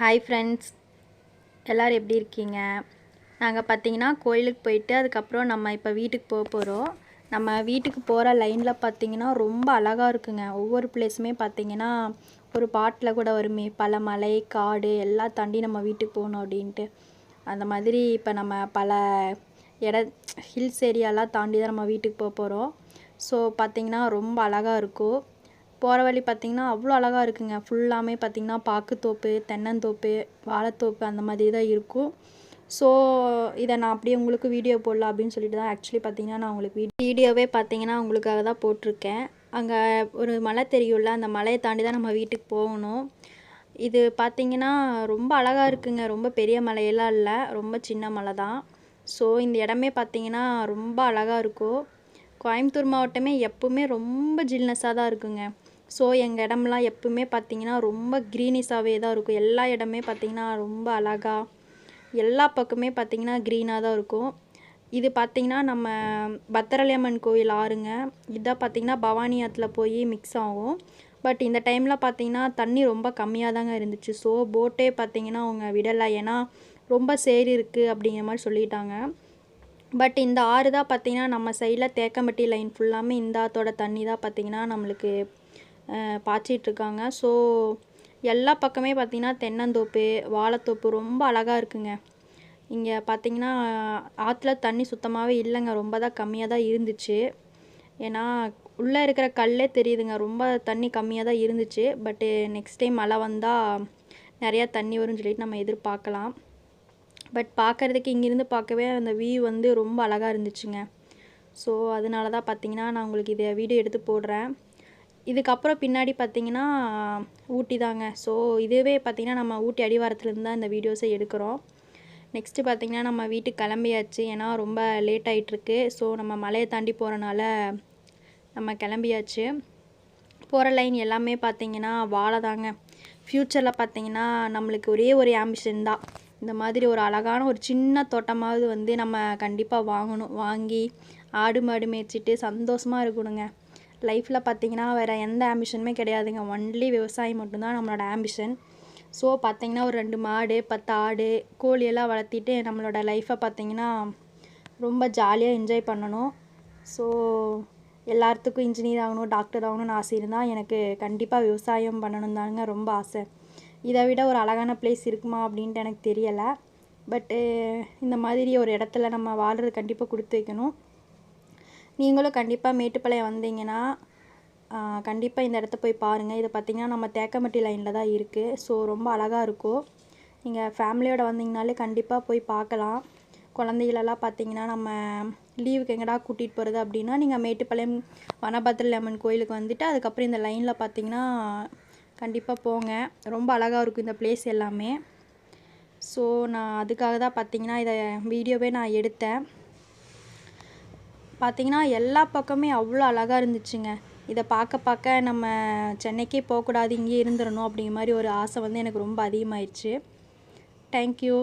Hi friends எல்லோரும் எப்படி இருக்கீங்க? நாங்கள் பார்த்தீங்கன்னா கோயிலுக்கு போயிட்டு அதுக்கப்புறம் நம்ம இப்போ வீட்டுக்கு போக போகிறோம் நம்ம வீட்டுக்கு போகிற லைனில் பார்த்தீங்கன்னா ரொம்ப அழகாக இருக்குங்க. ஒவ்வொரு பிளேஸுமே பார்த்தீங்கன்னா ஒரு பாட்டில் கூட வருமே பல மலை காடு எல்லாம் தாண்டி நம்ம வீட்டுக்கு போகணும் அப்படின்ட்டு. அந்த மாதிரி இப்போ நம்ம பல இட ஹில்ஸ் ஏரியாலாம் தாண்டி தான் நம்ம வீட்டுக்கு போக போகிறோம் ஸோ பார்த்தீங்கன்னா ரொம்ப அழகாக இருக்கும். போகிற வழி பார்த்திங்கன்னா அவ்வளோ அழகாக இருக்குங்க. ஃபுல்லாமே பார்த்திங்கன்னா பாக்குத்தோப்பு தென்னந்தோப்பு வாழைத்தோப்பு அந்த மாதிரி தான் இருக்கும். ஸோ இதை நான் அப்படியே உங்களுக்கு வீடியோ போடலாம் அப்படின்னு சொல்லிட்டு தான் ஆக்சுவலி பார்த்திங்கன்னா நான் உங்களுக்கு வீடியோவே பார்த்திங்கன்னா உங்களுக்காக தான் போட்டிருக்கேன். அங்கே ஒரு மலை தெரியும்ல அந்த மலையை தாண்டி தான் நம்ம வீட்டுக்கு போகணும். இது பார்த்திங்கன்னா ரொம்ப அழகாக இருக்குங்க. ரொம்ப பெரிய மலையெல்லாம் இல்லை ரொம்ப சின்ன மலை தான். ஸோ இந்த இடமே பார்த்திங்கன்னா ரொம்ப அழகாக இருக்கும். கோயம்புத்தூர் மாவட்டமே எப்பவுமே ரொம்ப ஜில்னஸாக தான் இருக்குங்க. ஸோ எங்கள் இடம்லாம் எப்பவுமே பார்த்திங்கன்னா ரொம்ப க்ரீனிஸாகவே தான் இருக்கும். எல்லா இடமே பார்த்திங்கன்னா ரொம்ப அழகாக எல்லா பக்கமே பார்த்திங்கன்னா க்ரீனாக தான் இருக்கும். இது பார்த்திங்கன்னா நம்ம பத்திரலியம்மன் கோயில் ஆறுங்க. இதான் பார்த்திங்கன்னா பவானி ஆற்றுல போய் மிக்ஸ் ஆகும். பட் இந்த டைமில் பார்த்திங்கன்னா தண்ணி ரொம்ப கம்மியாக தாங்க இருந்துச்சு. ஸோ போட்டே பார்த்திங்கன்னா அவங்க விடலை. ஏன்னா ரொம்ப சேரி இருக்குது அப்படிங்கிற மாதிரி சொல்லிட்டாங்க. பட் இந்த ஆறு தான் பார்த்திங்கன்னா நம்ம சைடில் தேக்கம்பட்டி லைன் ஃபுல்லாமே இந்த ஆற்றோட தண்ணி தான் பார்த்திங்கன்னா நம்மளுக்கு பாய்ச்சிட்ருக்காங்க. ஸோ எல்லா பக்கமே பார்த்திங்கன்னா தென்னந்தோப்பு வாழைத்தோப்பு ரொம்ப அழகாக இருக்குங்க. இங்கே பார்த்திங்கன்னா ஆற்றுல தண்ணி சுத்தமாகவே இல்லைங்க. ரொம்ப தான் கம்மியாக தான் இருந்துச்சு. ஏன்னா உள்ளே இருக்கிற கல்லே தெரியுதுங்க. ரொம்ப தண்ணி கம்மியாக தான் இருந்துச்சு. பட்டு நெக்ஸ்ட் டைம் மழை வந்தால் நிறையா தண்ணி வரும்னு சொல்லிட்டு நம்ம எதிர்பார்க்கலாம். பட் பார்க்குறதுக்கு இங்கேருந்து பார்க்கவே அந்த வியூ வந்து ரொம்ப அழகாக இருந்துச்சுங்க. ஸோ அதனால தான் பார்த்திங்கன்னா நான் உங்களுக்கு இதை வீடியோ எடுத்து போடுறேன். இதுக்கப்புறம் பின்னாடி பார்த்தீங்கன்னா ஊட்டி தாங்க ஸோ இதுவே பார்த்திங்கன்னா நம்ம ஊட்டி அடிவாரத்துலேருந்து தான் இந்த வீடியோஸை எடுக்கிறோம். நெக்ஸ்ட்டு பார்த்திங்கன்னா நம்ம வீட்டுக்கு கிளம்பியாச்சு. ஏன்னா ரொம்ப லேட் ஆகிட்டுருக்கு ஸோ நம்ம மலையை தாண்டி போகிறனால நம்ம கிளம்பியாச்சு. போகிற லைன் எல்லாமே பார்த்திங்கன்னா வாழை தாங்க ஃப்யூச்சரில் பார்த்திங்கன்னா நம்மளுக்கு ஒரே ஒரு ஆம்பிஷன் தான். இந்த மாதிரி ஒரு அழகான ஒரு சின்ன தோட்டமாவது வந்து நம்ம கண்டிப்பாக வாங்கணும். வாங்கி ஆடு மாடு மேய்ச்சிட்டு சந்தோஷமாக இருக்கணுங்க. லைஃப்பில் பார்த்தீங்கன்னா வேறு எந்த ஆம்பிஷனுமே கிடையாதுங்க. ஒன்லி விவசாயம் மட்டும்தான் நம்மளோட ஆம்பிஷன் ஸோ பார்த்திங்கன்னா ஒரு ரெண்டு மாடு பத்து ஆடு கோழியெல்லாம் வளர்த்திட்டு நம்மளோட லைஃப்பை பார்த்திங்கன்னா ரொம்ப ஜாலியாக என்ஜாய் பண்ணணும். ஸோ எல்லாத்துக்கும் இன்ஜினியர் ஆகணும் டாக்டர் ஆகணும்னு ஆசை இருந்தால் எனக்கு கண்டிப்பாக விவசாயம் பண்ணணும் தாங்க ரொம்ப ஆசை. இதை விட ஒரு அழகான பிளேஸ் இருக்குமா அப்படின்ட்டு எனக்கு தெரியலை. பட்டு இந்த மாதிரி ஒரு இடத்துல நம்ம வாழ்கிறது கண்டிப்பாக கொடுத்து வைக்கணும். நீங்களும் கண்டிப்பாக மேட்டுப்பாளையம் வந்தீங்கன்னா கண்டிப்பாக இந்த இடத்த போய் பாருங்கள் இதை பார்த்திங்கன்னா நம்ம தேக்கம்பட்டி லைனில் தான் இருக்குது ஸோ ரொம்ப அழகாக இருக்கும். நீங்கள் ஃபேமிலியோடு வந்தீங்கனாலே கண்டிப்பாக போய் பார்க்கலாம் குழந்தைகளெல்லாம் பார்த்தீங்கன்னா நம்ம லீவுக்கு எங்கடா கூட்டிகிட்டு போகிறது அப்படின்னா நீங்கள் மேட்டுப்பாளையம் வனபத்ர அம்மன் கோயிலுக்கு வந்துட்டு அதுக்கப்புறம் இந்த லைனில் பார்த்தீங்கன்னா கண்டிப்பாக போங்க. ரொம்ப அழகாக இருக்கும் இந்த பிளேஸ் எல்லாமே. ஸோ நான் அதுக்காக தான் பார்த்தீங்கன்னா இதை வீடியோவே நான் எடுத்தேன். பார்த்தீங்கன்னா எல்லா பக்கமே அவ்வளோ அழகாக இருந்துச்சுங்க. இதை பார்க்க பார்க்க நம்ம சென்னைக்கே போகக்கூடாது இங்கேயே இருந்துடணும் அப்படிங்கிற மாதிரி ஒரு ஆசை வந்து எனக்கு ரொம்ப அதிகமாகிடுச்சு தேங்க்யூ